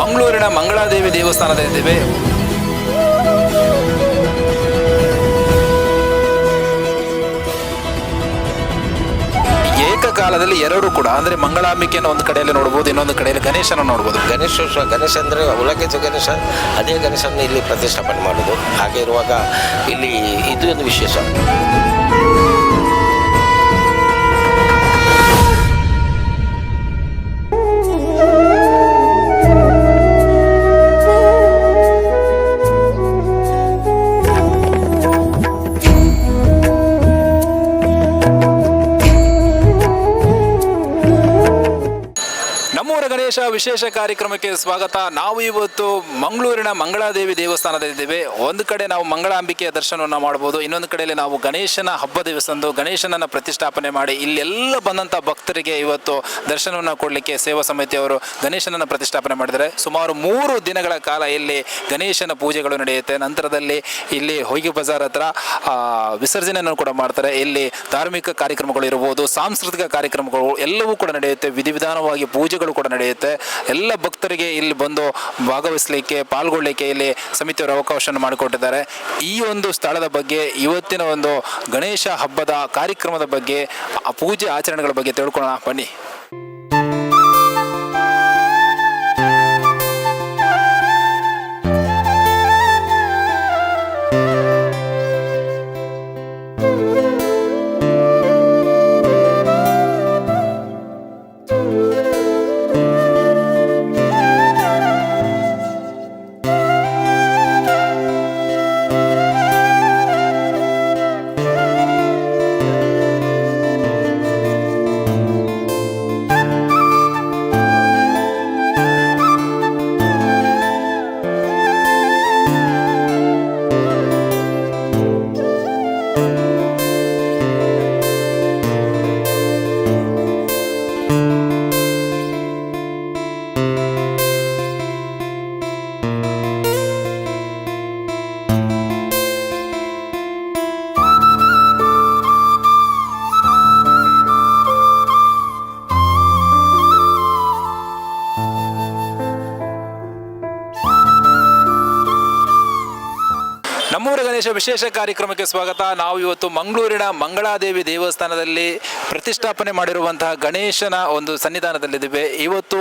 ಮಂಗಳೂರಿನ ಮಂಗಳಾದೇವಿ ದೇವಸ್ಥಾನದಲ್ಲಿದ್ದೇವೆ ಏಕಕಾಲದಲ್ಲಿ ಎರಡು ಕೂಡ, ಅಂದ್ರೆ ಮಂಗಳಾಂಬಿಕೆಯನ್ನು ಒಂದು ಕಡೆಯಲ್ಲಿ ನೋಡಬಹುದು ಇನ್ನೊಂದು ಕಡೆಯಲ್ಲಿ ಗಣೇಶನ ನೋಡಬಹುದು ಗಣೇಶ ಗಣೇಶ ಅಂದರೆ ಉಲಗಿತ ಗಣೇಶ, ಅದೇ ಗಣೇಶನ ಇಲ್ಲಿ ಪ್ರತಿಷ್ಠಾಪನೆ ಮಾಡೋದು. ಹಾಗೆ ಇರುವಾಗ ಇಲ್ಲಿ ಇದು ಒಂದು ವಿಶೇಷ. ಗಣೇಶ ವಿಶೇಷ ಕಾರ್ಯಕ್ರಮಕ್ಕೆ ಸ್ವಾಗತ. ನಾವು ಇವತ್ತು ಮಂಗಳೂರಿನ ಮಂಗಳಾದೇವಿ ದೇವಸ್ಥಾನದಲ್ಲಿದ್ದೇವೆ. ಒಂದು ಕಡೆ ನಾವು ಮಂಗಳಾಂಬಿಕೆಯ ದರ್ಶನವನ್ನು ಮಾಡಬಹುದು ಇನ್ನೊಂದು ಕಡೆಯಲ್ಲಿ ನಾವು ಗಣೇಶನ ಹಬ್ಬ ದಿವಸಂದು ಗಣೇಶನನ್ನ ಪ್ರತಿಷ್ಠಾಪನೆ ಮಾಡಿ ಇಲ್ಲೆಲ್ಲ ಬಂದಂಥ ಭಕ್ತರಿಗೆ ಇವತ್ತು ದರ್ಶನವನ್ನು ಕೊಡಲಿಕ್ಕೆ ಸೇವಾ ಸಮಿತಿಯವರು ಗಣೇಶನನ್ನು ಪ್ರತಿಷ್ಠಾಪನೆ ಮಾಡಿದ್ದಾರೆ. ಸುಮಾರು ಮೂರು ದಿನಗಳ ಕಾಲ ಇಲ್ಲಿ ಗಣೇಶನ ಪೂಜೆಗಳು ನಡೆಯುತ್ತೆ. ನಂತರದಲ್ಲಿ ಇಲ್ಲಿ ಹೊಯ್ಗೆ ಬಜಾರ್ ಹತ್ರ ವಿಸರ್ಜನೆಯನ್ನು ಕೂಡ ಮಾಡ್ತಾರೆ. ಇಲ್ಲಿ ಧಾರ್ಮಿಕ ಕಾರ್ಯಕ್ರಮಗಳು ಇರಬಹುದು ಸಾಂಸ್ಕೃತಿಕ ಕಾರ್ಯಕ್ರಮಗಳು ಎಲ್ಲವೂ ಕೂಡ ನಡೆಯುತ್ತೆ. ವಿಧಿವಿಧಾನವಾಗಿ ಪೂಜೆಗಳು ಕೂಡ ನಡೆಯುತ್ತೆ. ಎಲ್ಲ ಭಕ್ತರಿಗೆ ಇಲ್ಲಿ ಬಂದು ಭಾಗವಹಿಸಲಿಕ್ಕೆ, ಪಾಲ್ಗೊಳ್ಳಿಕ್ಕೆ ಇಲ್ಲಿ ಸಮಿತಿಯವರು ಅವಕಾಶವನ್ನು ಮಾಡಿಕೊಟ್ಟಿದ್ದಾರೆ. ಈ ಒಂದು ಸ್ಥಳದ ಬಗ್ಗೆ, ಇವತ್ತಿನ ಒಂದು ಗಣೇಶ ಹಬ್ಬದ ಕಾರ್ಯಕ್ರಮದ ಬಗ್ಗೆ ಆ ಪೂಜೆ ಆಚರಣೆಗಳ ಬಗ್ಗೆ ತಿಳ್ಕೊಳ್ಳೋಣ. ಬನ್ನಿ. ನಮ್ಮೂರ ಗಣೇಶ ವಿಶೇಷ ಕಾರ್ಯಕ್ರಮಕ್ಕೆ ಸ್ವಾಗತ. ನಾವು ಇವತ್ತು ಮಂಗಳೂರಿನ ಮಂಗಳಾದೇವಿ ದೇವಸ್ಥಾನದಲ್ಲಿ ಪ್ರತಿಷ್ಠಾಪನೆ ಮಾಡಿರುವಂತಹ ಗಣೇಶನ ಒಂದು ಸನ್ನಿಧಾನದಲ್ಲಿದ್ದೇವೆ. ಇವತ್ತು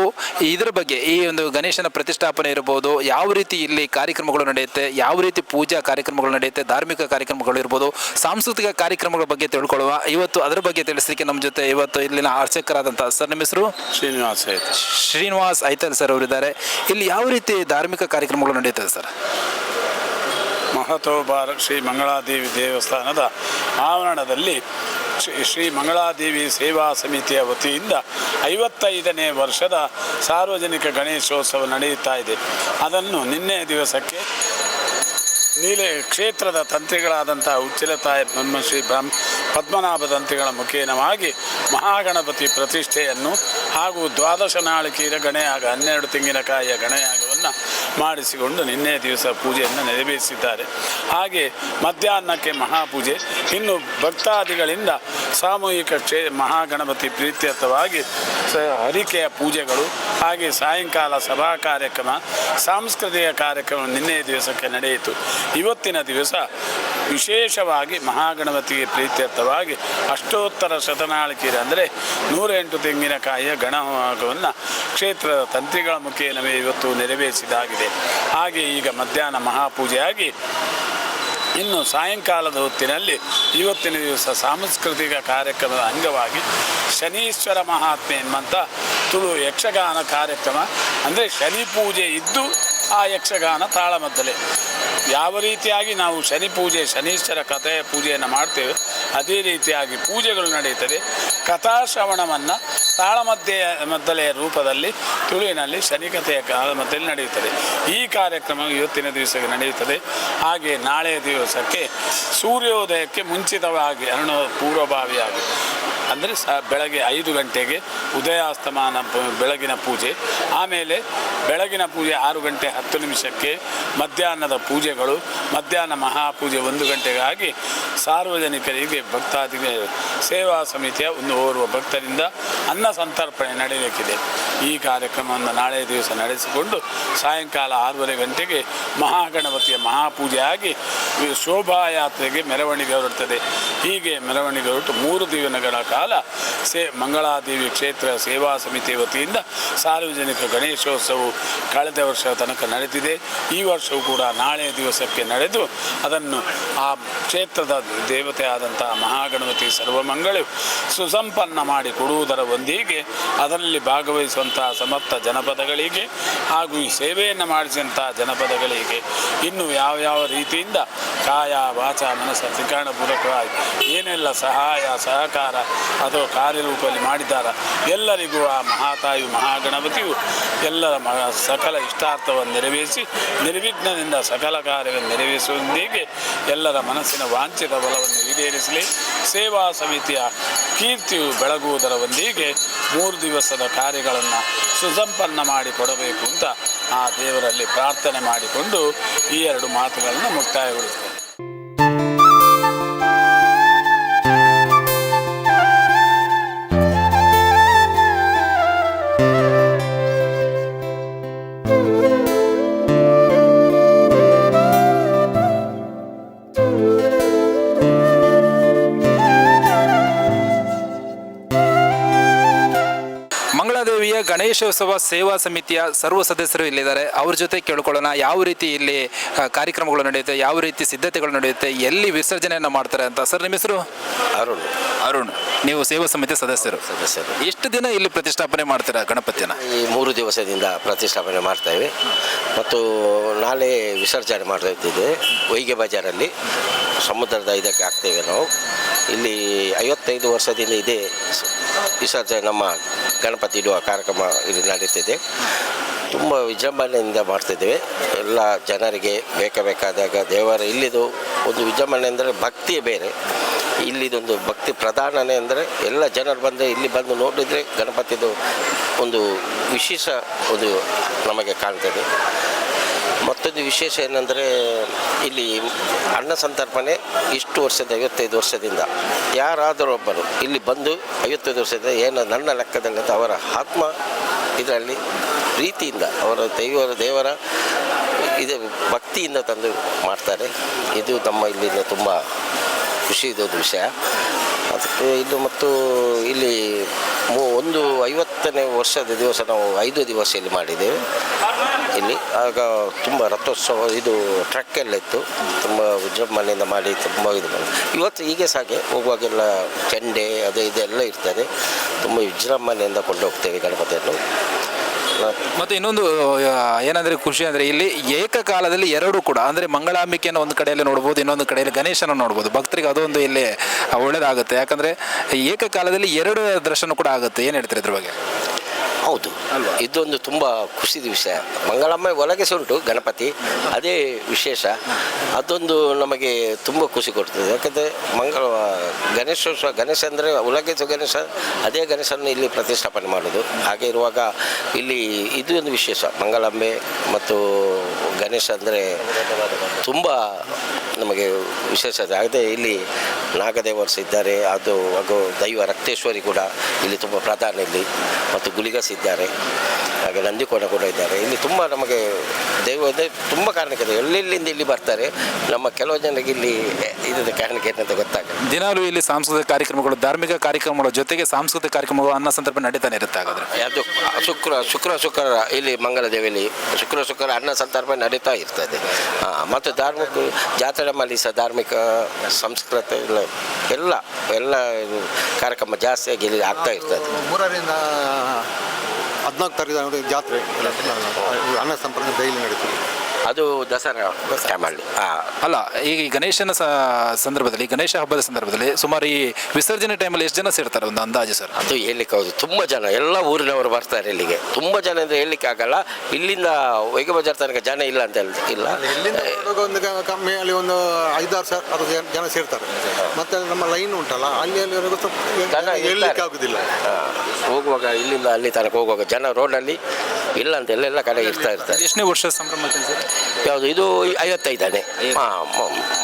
ಇದರ ಬಗ್ಗೆ ಈ ಒಂದು ಗಣೇಶನ ಪ್ರತಿಷ್ಠಾಪನೆ ಇರಬಹುದು ಯಾವ ರೀತಿ ಇಲ್ಲಿ ಕಾರ್ಯಕ್ರಮಗಳು ನಡೆಯುತ್ತೆ ಯಾವ ರೀತಿ ಪೂಜಾ ಕಾರ್ಯಕ್ರಮಗಳು ನಡೆಯುತ್ತೆ ಧಾರ್ಮಿಕ ಕಾರ್ಯಕ್ರಮಗಳು ಇರ್ಬೋದು ಸಾಂಸ್ಕೃತಿಕ ಕಾರ್ಯಕ್ರಮಗಳ ಬಗ್ಗೆ ತಿಳ್ಕೊಳ್ಳುವ. ಇವತ್ತು ಅದರ ಬಗ್ಗೆ ತಿಳಿಸಲಿಕ್ಕೆ ನಮ್ಮ ಜೊತೆ ಇವತ್ತು ಇಲ್ಲಿನ ಅರ್ಚಕರಾದಂತಹ ಸರ್ ನಿಮ್ಮ ಹೆಸರು? ಶ್ರೀನಿವಾಸ್ ಐತಲ್. ಶ್ರೀನಿವಾಸ್ ಐತಲ್ ಸರ್ ಅವರಿದ್ದಾರೆ. ಇಲ್ಲಿ ಯಾವ ರೀತಿ ಧಾರ್ಮಿಕ ಕಾರ್ಯಕ್ರಮಗಳು ನಡೆಯುತ್ತದೆ ಸರ್? ಮಹತೋಬಾರ ಶ್ರೀ ಮಂಗಳಾದೇವಿ ದೇವಸ್ಥಾನದ ಆವರಣದಲ್ಲಿ ಶ್ರೀ ಮಂಗಳಾದೇವಿ ಸೇವಾ ಸಮಿತಿಯ ವತಿಯಿಂದ ಐವತ್ತೈದನೇ ವರ್ಷದ ಸಾರ್ವಜನಿಕ ಗಣೇಶೋತ್ಸವ ನಡೆಯುತ್ತಾ ಇದೆ. ಅದನ್ನು ನಿನ್ನೆ ದಿವಸಕ್ಕೆ ನೀಲೆ ಕ್ಷೇತ್ರದ ತಂತ್ರಿಗಳಾದಂಥ ಉಚ್ಚಿಲತಾಯ ಬ್ರಹ್ಮಶ್ರೀ ಬ್ರಹ್ಮ ಪದ್ಮನಾಭ ತಂತ್ರಿಗಳ ಮುಖೇನವಾಗಿ ಮಹಾಗಣಪತಿ ಪ್ರತಿಷ್ಠೆಯನ್ನು ಹಾಗೂ ದ್ವಾದಶ ನಾಳಿಕೆಯ ಗಣೆಯಾಗ ಹನ್ನೆರಡು ತೆಂಗಿನಕಾಯಿಯ ಗಣೆಯಾಗವನ್ನು ಮಾಡಿಸಿಕೊಂಡು ನಿನ್ನೆ ದಿವಸ ಪೂಜೆಯನ್ನು ನೆರವೇರಿಸಿದ್ದಾರೆ. ಹಾಗೆ ಮಧ್ಯಾಹ್ನಕ್ಕೆ ಮಹಾಪೂಜೆ. ಇನ್ನು ಭಕ್ತಾದಿಗಳಿಂದ ಸಾಮೂಹಿಕ ಕ್ಷೇ, ಮಹಾಗಣಪತಿ ಪ್ರೀತ್ಯರ್ಥವಾಗಿ ಸ, ಹರಿಕೆಯ ಪೂಜೆಗಳು, ಹಾಗೆ ಸಾಯಂಕಾಲ ಸಭಾ ಕಾರ್ಯಕ್ರಮ, ಸಾಂಸ್ಕೃತಿಕ ಕಾರ್ಯಕ್ರಮ ನಿನ್ನೆ ದಿವಸಕ್ಕೆ ನಡೆಯಿತು. ಇವತ್ತಿನ ದಿವಸ ವಿಶೇಷವಾಗಿ ಮಹಾಗಣಪತಿಗೆ ಪ್ರೀತ್ಯರ್ಥವಾಗಿ ಅಷ್ಟೋತ್ತರ ಶತನಾಳಿಕೆಯ ಅಂದರೆ ನೂರೆಂಟು ತೆಂಗಿನಕಾಯಿಯ ಗಣವನ್ನು ಕ್ಷೇತ್ರದ ತಂತ್ರಿಗಳ ನಮಗೆ ಇವತ್ತು ನೆರವೇರಿಸಿದಾಗಿದೆ. ಹಾಗೆ ಈಗ ಮಧ್ಯಾಹ್ನ ಮಹಾಪೂಜೆಯಾಗಿ ಇನ್ನು ಸಾಯಂಕಾಲದ ಹೊತ್ತಿನಲ್ಲಿ ಇವತ್ತಿನ ದಿವಸ ಸಾಂಸ್ಕೃತಿಕ ಕಾರ್ಯಕ್ರಮದ ಅಂಗವಾಗಿ ಶನೀಶ್ವರ ಮಹಾತ್ಮೆ ಎಂಬಂಥ ತುಳು ಯಕ್ಷಗಾನ ಕಾರ್ಯಕ್ರಮ, ಅಂದರೆ ಶನಿ ಪೂಜೆ ಇದ್ದು ಆ ಯಕ್ಷಗಾನ ತಾಳಮದ್ದಲೆ. ಯಾವ ರೀತಿಯಾಗಿ ನಾವು ಶನಿ ಪೂಜೆ ಶನೀಶ್ವರ ಕಥೆಯ ಪೂಜೆಯನ್ನು ಮಾಡ್ತೇವೆ ಅದೇ ರೀತಿಯಾಗಿ ಪೂಜೆಗಳು ನಡೆಯುತ್ತದೆ ಕಥಾಶ್ರವಣವನ್ನು ತಾಳಮದ್ದೆಯ ಮದ್ದಲೆಯ ರೂಪದಲ್ಲಿ ತುಳುವಿನಲ್ಲಿ ಶನಿಕತೆಯ ಕಾಲಮದ್ದಲ್ಲಿ ನಡೆಯುತ್ತದೆ. ಈ ಕಾರ್ಯಕ್ರಮ ಇವತ್ತಿನ ದಿವಸಕ್ಕೆ ನಡೆಯುತ್ತದೆ. ಹಾಗೆ ನಾಳೆಯ ದಿವಸಕ್ಕೆ ಸೂರ್ಯೋದಯಕ್ಕೆ ಮುಂಚಿತವಾಗಿ ಅರುಣ ಪೂರ್ವಭಾವಿಯಾಗಿ, ಅಂದರೆ ಸ ಬೆಳಗ್ಗೆ ಐದು ಗಂಟೆಗೆ ಉದಯಾಸ್ತಮಾನ ಬೆಳಗಿನ ಪೂಜೆ, ಆಮೇಲೆ ಬೆಳಗಿನ ಪೂಜೆ ಆರು ಗಂಟೆ ಹತ್ತು ನಿಮಿಷಕ್ಕೆ ಮಧ್ಯಾಹ್ನದ ಪೂಜೆಗಳು, ಮಧ್ಯಾಹ್ನ ಮಹಾಪೂಜೆ ಒಂದು ಗಂಟೆಗಾಗಿ ಸಾರ್ವಜನಿಕರಿಗೆ ಭಕ್ತಾದಿಗೆ ಸೇವಾ ಸಮಿತಿಯ ಒಂದು ಓರ್ವ ಭಕ್ತರಿಂದ ಅನ್ನ ಸಂತರ್ಪಣೆ ನಡೆಯಬೇಕಿದೆ. ಈ ಕಾರ್ಯಕ್ರಮವನ್ನು ನಾಳೆ ದಿವಸ ನಡೆಸಿಕೊಂಡು ಸಾಯಂಕಾಲ ಆರೂವರೆ ಗಂಟೆಗೆ ಮಹಾಗಣಪತಿಯ ಮಹಾಪೂಜೆ ಆಗಿ ಶೋಭಾಯಾತ್ರೆಗೆ ಮೆರವಣಿಗೆ ಹೊರಡುತ್ತದೆ ಹೀಗೆ ಮೆರವಣಿಗೆ ಹೊರಟು ಮೂರು ದಿನಗಳ ಕಾಲ ಸೇ ಮಂಗಳಾದೇವಿ ಕ್ಷೇತ್ರ ಸೇವಾ ಸಮಿತಿ ವತಿಯಿಂದ ಸಾರ್ವಜನಿಕ ಗಣೇಶೋತ್ಸವವು ಕಳೆದ ವರ್ಷ ತನಕ ನಡೆದಿದೆ. ಈ ವರ್ಷವೂ ಕೂಡ ನಾಳೆ ದಿವಸಕ್ಕೆ ನಡೆದು ಅದನ್ನು ಆ ಕ್ಷೇತ್ರದ ದೇವತೆ ಆದಂತಹ ಮಹಾಗಣಪತಿ ಸರ್ವಮಂಗಳು ಸುಸಂಪನ್ನ ಮಾಡಿ ಕೊಡುವುದರ ಒಂದಿಗೆ ಅದರಲ್ಲಿ ಭಾಗವಹಿಸುವಂತಹ ಸಮರ್ಥ ಜನಪದಗಳಿಗೆ ಹಾಗೂ ಈ ಸೇವೆಯನ್ನು ಮಾಡಿಸಿದಂತಹ ಜನಪದಗಳಿಗೆ ಇನ್ನು ಯಾವ ಯಾವ ರೀತಿಯಿಂದ ಕಾಯ, ವಾಚ ಮನಸ್ಸ ತ್ರಿಕಾಣಪೂರ್ವಕವಾಗಿ ಏನೆಲ್ಲ ಸಹಾಯ, ಸಹಕಾರ ಅಥವಾ ಕಾರ್ಯರೂಪದಲ್ಲಿ ಮಾಡಿದ್ದಾರ ಎಲ್ಲರಿಗೂ ಆ ಮಹಾತಾಯಿ, ಮಹಾಗಣಪತಿಯು ಎಲ್ಲರ ಮ, ಸಕಲ ಇಷ್ಟಾರ್ಥವನ್ನು ನೆರವೇರಿಸಿ ನಿರ್ವಿಘ್ನದಿಂದ ಸಕಲ ಕಾರ್ಯವನ್ನು ನೆರವೇರಿಸುವೊಂದಿಗೆ ಎಲ್ಲರ ಮನಸ್ಸಿನ ವಾಂಛಿತ ಬಲವನ್ನು ಈಡೇರಿಸಲಿ. ಸೇವಾ ಸಮಿತಿಯ ಕೀರ್ತಿಯು ಬೆಳಗುವುದರ ಒಂದಿಗೆ ಮೂರು ದಿವಸದ ಕಾರ್ಯಗಳನ್ನು ಸುಸಂಪನ್ನ ಮಾಡಿ ಕೊಡಬೇಕು ಅಂತ ಆ ದೇವರಲ್ಲಿ ಪ್ರಾರ್ಥನೆ ಮಾಡಿಕೊಂಡು ಈ ಎರಡು ಮಾತುಗಳನ್ನು ಮುಕ್ತಾಯಗೊಳಿಸ್ತೇನೆ. ಗಣೇಶೋತ್ಸವ ಸೇವಾ ಸಮಿತಿಯ ಸರ್ವ ಸದಸ್ಯರು ಇಲ್ಲಿದ್ದಾರೆ. ಅವ್ರ ಜೊತೆ ಕೇಳ್ಕೊಳ್ಳೋಣ. ಯಾವ ರೀತಿ ಇಲ್ಲಿ ಕಾರ್ಯಕ್ರಮಗಳು ನಡೆಯುತ್ತೆ ಯಾವ ರೀತಿ ಸಿದ್ಧತೆಗಳು ನಡೆಯುತ್ತೆ ಎಲ್ಲಿ ವಿಸರ್ಜನೆಯನ್ನು ಮಾಡ್ತಾರೆ ಅಂತ. ಸರ್ ನಿಮ್ಮ ಹೆಸರು? ಅರುಣ್. ಅರುಣ್. ನೀವು ಸೇವಾ ಸಮಿತಿ ಸದಸ್ಯರು. ಸದಸ್ಯರು. ಎಷ್ಟು ದಿನ ಇಲ್ಲಿ ಪ್ರತಿಷ್ಠಾಪನೆ ಮಾಡ್ತೀರಾ ಗಣಪತಿನ ಈ ಮೂರು ದಿವಸದಿಂದ ಪ್ರತಿಷ್ಠಾಪನೆ ಮಾಡ್ತೇವೆ. ಮತ್ತು ನಾಳೆ ವಿಸರ್ಜನೆ ಮಾಡ್ತಾ ಇದ್ದೇವೆ. ವೈಗೆ ಬಜಾರಲ್ಲಿ ಸಮುದ್ರದ ಇದಕ್ಕೆ ಹಾಕ್ತೇವೆ ನಾವು. ಇಲ್ಲಿ ಐವತ್ತೈದು ವರ್ಷದಿಂದ ಇದೆ ವಿಸರ್ಜನೆ ನಮ್ಮ ಗಣಪತಿ ಇಡುವ ಕಾರ್ಯಕ್ರಮ ಇಲ್ಲಿ ನಡೀತಿದೆ. ತುಂಬ ವಿಜೃಂಭಣೆಯಿಂದ ಮಾಡ್ತಿದ್ದೇವೆ. ಎಲ್ಲ ಜನರಿಗೆ ಬೇಕಾಬೇಕಾದಾಗ ದೇವರ ಇಲ್ಲಿದು ಒಂದು ವಿಜೃಂಭಣೆ ಅಂದರೆ ಭಕ್ತಿಯೇ ಬೇರೆ. ಇಲ್ಲಿದೊಂದು ಭಕ್ತಿ ಪ್ರಧಾನನೇ ಅಂದರೆ ಎಲ್ಲ ಜನರು ಬಂದರೆ ಇಲ್ಲಿ ಬಂದು ನೋಡಿದರೆ ಗಣಪತಿದು ಒಂದು ವಿಶೇಷ ಒಂದು ನಮಗೆ ಕಾಣ್ತದೆ. ಮತ್ತೊಂದು ವಿಶೇಷ ಏನಂದರೆ, ಇಲ್ಲಿ ಅನ್ನ ಸಂತರ್ಪಣೆ ಇಷ್ಟು ವರ್ಷದ, ಐವತ್ತೈದು ವರ್ಷದಿಂದ. ಯಾರಾದರೂ ಒಬ್ಬರು ಇಲ್ಲಿ ಬಂದು ಐವತ್ತೈದು ವರ್ಷದಿಂದ ಏನು ನನ್ನ ಲೆಕ್ಕದಲ್ಲಿ ಅವರ ಆತ್ಮ ಇದರಲ್ಲಿ ಪ್ರೀತಿಯಿಂದ, ಅವರ ದೈವರ, ದೇವರ ಇದು ಭಕ್ತಿಯಿಂದ ತಂದು ಮಾಡ್ತಾರೆ. ಇದು ನಮ್ಮ ಇಲ್ಲಿಂದ ತುಂಬ ಖುಷಿ ವಿಷಯ. ಇದು ಮತ್ತು ಇಲ್ಲಿ ಒಂದು ಐವತ್ತನೇ ವರ್ಷದ ದಿವಸ ನಾವು ಐದು ದಿವಸ ಇಲ್ಲಿ ಮಾಡಿದ್ದೇವೆ. ಇಲ್ಲಿ ಆಗ ತುಂಬ ರಥೋತ್ಸವ, ಇದು ಟ್ರಕ್ ಎಲ್ಲ ಇತ್ತು. ತುಂಬ ವಿಜೃಂಭಣೆಯಿಂದ ಮಾಡಿ ತುಂಬ ಇದು ಇವತ್ತು ಹೀಗೆ ಸಾಗೆ, ಹೋಗುವಾಗೆಲ್ಲ ಚೆಂಡೆ, ಅದು ಇದೆಲ್ಲ ಇರ್ತದೆ. ತುಂಬ ವಿಜೃಂಭಣೆಯಿಂದ ಕೊಂಡೋಗ್ತೇವೆ ಗಣಪತಿಯನ್ನು. ಮತ್ತು ಇನ್ನೊಂದು ಏನಂದ್ರೆ ಖುಷಿ ಅಂದರೆ ಇಲ್ಲಿ ಏಕಕಾಲದಲ್ಲಿ ಎರಡು ಕೂಡ, ಅಂದರೆ ಮಂಗಳಾಂಬಿಕೆಯನ್ನು ಒಂದು ಕಡೆಯಲ್ಲಿ ನೋಡ್ಬೋದು, ಇನ್ನೊಂದು ಕಡೆಯಲ್ಲಿ ಗಣೇಶನ ನೋಡ್ಬೋದು. ಭಕ್ತರಿಗೆ ಅದೊಂದು ಇಲ್ಲಿ ಒಳ್ಳೇದಾಗುತ್ತೆ. ಯಾಕಂದರೆ ಏಕಕಾಲದಲ್ಲಿ ಎರಡು ದರ್ಶನ ಕೂಡ ಆಗುತ್ತೆ. ಏನು ಹೇಳ್ತೀರಿ ಇದ್ರ ಬಗ್ಗೆ? ಹೌದು. ಇದೊಂದು ತುಂಬ ಖುಷಿದ ವಿಷಯ. ಮಂಗಳಮ್ಮ ಒಳಗೆ ಸಹ ಉಂಟು ಗಣಪತಿ ಅದೇ ವಿಶೇಷ. ಅದೊಂದು ನಮಗೆ ತುಂಬ ಖುಷಿ ಕೊಡ್ತದೆ. ಯಾಕಂದರೆ ಮಂಗಳ ಗಣೇಶೋತ್ಸವ ಗಣೇಶ ಅಂದರೆ ಒಳಗೆ ಗಣೇಶ ಅದೇ ಗಣೇಶನ ಇಲ್ಲಿ ಪ್ರತಿಷ್ಠಾಪನೆ ಮಾಡೋದು. ಹಾಗೆ ಇರುವಾಗ ಇಲ್ಲಿ ಇದು ಒಂದು ವಿಶೇಷ. ಮಂಗಳಂಬೆ ಮತ್ತು ಗಣೇಶ ಅಂದರೆ ತುಂಬ ನಮಗೆ ವಿಶೇಷ ಆಗದೆ ಅದೇ ಇಲ್ಲಿ ನಾಗದೇವರು ಸಹ ಇದ್ದಾರೆ ಅದು ಹಾಗೂ ದೈವ ರಕ್ತೇಶ್ವರಿ ಕೂಡ ಇಲ್ಲಿ ತುಂಬ ಪ್ರಾಧಾನ್ಯ ಇಲ್ಲಿ ಮತ್ತು ಗುಳಿಗಸ್ ಇದ್ದಾರೆ ಹಾಗೆ ನಂದಿಕೋಣ ಕೂಡ ಇದ್ದಾರೆ. ಇಲ್ಲಿ ತುಂಬ ನಮಗೆ ದೈವ ತುಂಬ ಕಾರಣಕ್ಕೆ ಎಲ್ಲೆಲ್ಲಿಂದ ಇಲ್ಲಿ ಬರ್ತಾರೆ ನಮ್ಮ ಕೆಲವು ಜನರಿಗೆ ಇಲ್ಲಿ ಇದರ ಕಾರಣಕ್ಕೆ ಏನಂತ ಗೊತ್ತಾಗುತ್ತೆ ದಿನಾಲೂ ಇಲ್ಲಿ ಸಾಂಸ್ಕೃತಿಕ ಕಾರ್ಯಕ್ರಮಗಳು ಧಾರ್ಮಿಕ ಕಾರ್ಯಕ್ರಮಗಳ ಜೊತೆಗೆ ಸಾಂಸ್ಕೃತಿಕ ಕಾರ್ಯಕ್ರಮಗಳು ಅನ್ನ ಸಂದರ್ಭ ನಡೀತಾನೆ ಇರುತ್ತೆ ಹಾಗಾದ್ರೆ. ಅದು ಶುಕ್ರ ಶುಕ್ರ ಶುಕ್ರ ಇಲ್ಲಿ ಮಂಗಲ ದೇವಿಯಲ್ಲಿ ಶುಕ್ರ ಶುಕ್ರ ಅನ್ನ ಸಂದರ್ಭ ನಡೀತಾ ಇರ್ತದೆ. ಮತ್ತು ಧಾರ್ಮಿಕ ಜಾತ್ರೆ ನಮ್ಮಲ್ಲಿ ಸಹ ಧಾರ್ಮಿಕ ಸಂಸ್ಕೃತ ಎಲ್ಲ ಎಲ್ಲ ಎಲ್ಲ ಇದು ಕಾರ್ಯಕ್ರಮ ಜಾಸ್ತಿಯಾಗಿ ಇಲ್ಲಿ ಆಗ್ತಾ ಇರ್ತದೆ. ಮೂರರಿಂದ ಹದಿನಾಲ್ಕು ತಾರೀಕು ಜಾತ್ರೆ. ಅನ್ನ ಸಂಪರ್ಕ ಡೈಲಿ ನಡೀತದೆ ಅದು ದಸರಾ ಟೈಮಲ್ಲಿ ಹಾಂ ಅಲ್ಲ ಈಗ ಈ ಗಣೇಶನ ಸ- ಸಂದರ್ಭದಲ್ಲಿ ಗಣೇಶ ಹಬ್ಬದ ಸಂದರ್ಭದಲ್ಲಿ ಸುಮಾರು ಈ ವಿಸರ್ಜನೆ ಟೈಮಲ್ಲಿ ಎಷ್ಟು ಜನ ಸೇರ್ತಾರೆ ಒಂದು ಅಂದಾಜು ಸರ್? ಅದು ಹೇಳಲಿಕ್ಕೆ ಹೌದು. ತುಂಬ ಜನ ಎಲ್ಲ ಊರಿನವರು ಬರ್ತಾರೆ ಇಲ್ಲಿಗೆ. ತುಂಬ ಜನ ಅಂದರೆ ಹೇಳಲಿಕ್ಕೆ ಆಗಲ್ಲ. ಇಲ್ಲಿಂದ ವೈಗ ಬಜಾರ್ ತನಕ ಜನ ಇಲ್ಲ ಅಂತ ಹೇಳ್- ಇಲ್ಲ. ಒಂದು ಕಮ್ಮಿ ಅಲ್ಲಿ ಒಂದು ಐದಾರು ಸಾವಿರ ಅದು ಜನ- ಸೇರ್ತಾರೆ. ಮತ್ತೆ ನಮ್ಮ ಲೈನ್ ಉಂಟಲ್ಲ ಅಲ್ಲಿ ಅಲ್ಲಿವರೆಗೂ ಸ್ವಲ್ಪ ಜನ ಹೇಳಲಿಕ್ಕೆ ಇರ್ತಾರೆ. ಆಗುದಿಲ್ಲ. ಹೋಗುವಾಗ ಇಲ್ಲಿಂದ ಅಲ್ಲಿ ತನಕ ಹೋಗುವಾಗ ಜನ ರೋಡಲ್ಲಿ ಇಲ್ಲ ಅಂತ ಎಲ್ಲ ಕಡೆ ಇರ್ತಾ ಇರ್ತಾರೆ ಎಷ್ಟನೇ ವರ್ಷ ಸಂಭ್ರಮ ಸರ್? ಯಾವುದು ಇದು ಐವತ್ತೈದನೇ. ಹಾಂ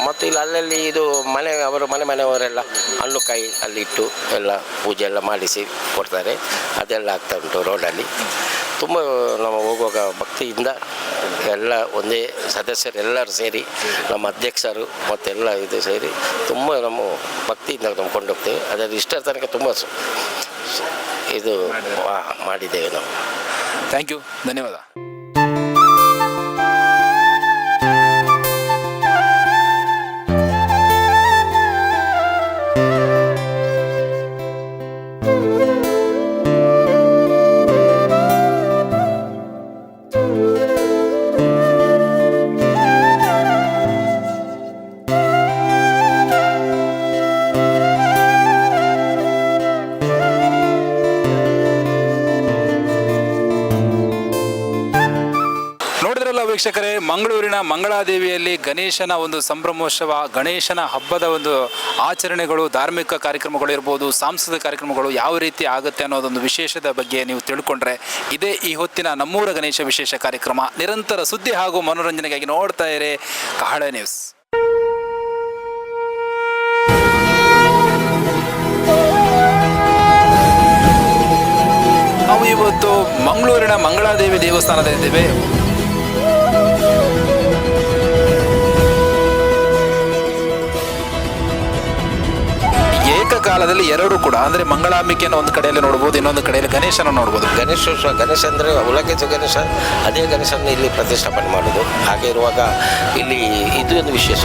ಮತ್ತು ಇಲ್ಲಿ ಅಲ್ಲಲ್ಲಿ ಇದು ಮನೆ ಅವರು ಮನೆ ಮನೆಯವರೆಲ್ಲ ಹಣ್ಣು ಕಾಯಿ ಅಲ್ಲಿ ಇಟ್ಟು ಎಲ್ಲ ಪೂಜೆ ಎಲ್ಲ ಮಾಡಿಸಿ ಕೊಡ್ತಾರೆ. ಅದೆಲ್ಲ ಆಗ್ತಾ ಉಂಟು ರೋಡಲ್ಲಿ. ತುಂಬ ನಾವು ಹೋಗುವಾಗ ಭಕ್ತಿಯಿಂದ ಎಲ್ಲ ಒಂದೇ ಸದಸ್ಯರೆಲ್ಲರೂ ಸೇರಿ ನಮ್ಮ ಅಧ್ಯಕ್ಷರು ಮತ್ತೆಲ್ಲ ಇದು ಸೇರಿ ತುಂಬ ನಮ್ಮ ಭಕ್ತಿಯಿಂದ ನಾವು ಕೊಂಡೋಗ್ತೇವೆ. ಅದರ ಇಷ್ಟರ ತನಕ ತುಂಬ ಇದು ಮಾಡಿದ್ದೇವೆ ನಾವು. ಥ್ಯಾಂಕ್ ಯು ಧನ್ಯವಾದ. ವೀಕ್ಷಕರೇ, ಮಂಗಳೂರಿನ ಮಂಗಳಾದೇವಿಯಲ್ಲಿ ಗಣೇಶನ ಒಂದು ಸಂಭ್ರಮೋತ್ಸವ, ಗಣೇಶನ ಹಬ್ಬದ ಒಂದು ಆಚರಣೆಗಳು, ಧಾರ್ಮಿಕ ಕಾರ್ಯಕ್ರಮಗಳು ಇರ್ಬೋದು, ಸಾಂಸ್ಕೃತಿಕ ಕಾರ್ಯಕ್ರಮಗಳು ಯಾವ ರೀತಿ ಆಗುತ್ತೆ ಅನ್ನೋದೊಂದು ವಿಶೇಷದ ಬಗ್ಗೆ ನೀವು ತಿಳ್ಕೊಂಡ್ರೆ ಇದೇ ಈ ಹೊತ್ತಿನ ನಮ್ಮೂರ ಗಣೇಶ ವಿಶೇಷ ಕಾರ್ಯಕ್ರಮ. ನಿರಂತರ ಸುದ್ದಿ ಹಾಗೂ ಮನೋರಂಜನೆಗಾಗಿ ನೋಡ್ತಾ ಇರಿ ಕಹಳೆ ನ್ಯೂಸ್. ಇವತ್ತು ಮಂಗಳೂರಿನ ಮಂಗಳಾದೇವಿ ದೇವಸ್ಥಾನದಲ್ಲಿದ್ದೇವೆ. ಏಕಕಾಲದಲ್ಲಿ ಎರಡು ಕೂಡ, ಅಂದ್ರೆ ಮಂಗಳಾಂಬಿಕೆಯನ್ನು ಒಂದು ಕಡೆಯಲ್ಲಿ ನೋಡಬಹುದು ಇನ್ನೊಂದು ಕಡೆಯಲ್ಲಿ ಗಣೇಶನ ನೋಡಬಹುದು ಗಣೇಶೋತ್ಸವ ಗಣೇಶ ಅಂದರೆ ಉಲಗೇಜ ಗಣೇಶ, ಅದೇ ಗಣೇಶನ ಇಲ್ಲಿ ಪ್ರತಿಷ್ಠಾಪನೆ ಮಾಡೋದು ಹಾಗೆ ಇರುವಾಗ ಇಲ್ಲಿ ಇದು ಒಂದು ವಿಶೇಷ.